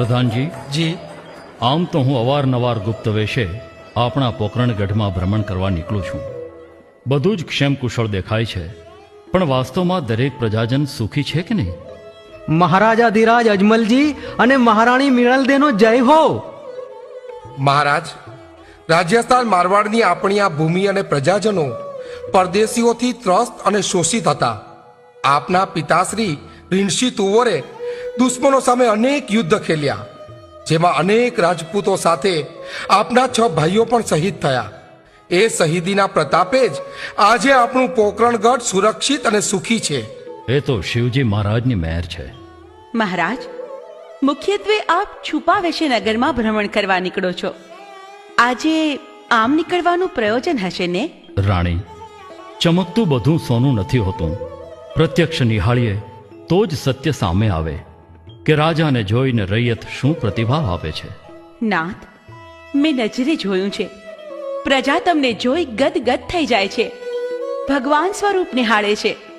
પ્રધાનજી? જી. આમ તો હું અવારનવાર ગુપ્ત વેશે આપણા પોકરણગઢમાં ભ્રમણ કરવા નીકળું છું. બધું જ ક્ષેમ કુશળ દેખાય છે. પણ વાસ્તવમાં દરેક પ્રજાજન સુખી છે કે નહીં? મહારાજા ધીરાજ અજમલજી અને મહારાણી મિળલદેનો જય હો! મહારાજ રાજસ્થાન મારવાડની આપણી આ ભૂમિ અને પ્રજાજનો પરદેશીઓથી ત્રસ્ત અને શોષિત હતા. આપના પિતાશ્રી રીણશી તુવરે દુશ્મનો સામે અનેક યુદ્ધ ખેલ્યા જેમાં અનેક રાજપૂતો સાથે આપના છ ભાઈઓ પણ શહીદ થયા. એ શહીદીના પ્રતાપે જ આજે આપણું પોકરણગઢ સુરક્ષિત અને સુખી છે. એ તો શિવજી મહારાજની મહેર છે. મહારાજ મુખ્યત્વે આપ છુપા વેશે નગરમાં ભ્રમણ કરવા નીકળો છો. આજે આમ નીકળવાનું પ્રયોજન હશે ને? રાણી ચમકતું બધું સોનું નથી હોતું. પ્રત્યક્ષ નિહાળીએ તો જ સત્ય સામે આવે. કે રાજાને જોઈને રૈયત શું પ્રતિભાવ આપે છે? નાથ, મેં નજરે જોયું છે. પ્રજા તમને જોઈ ગદગદ થઈ જાય છે. ભગવાન સ્વરૂપ નિહાળે છે.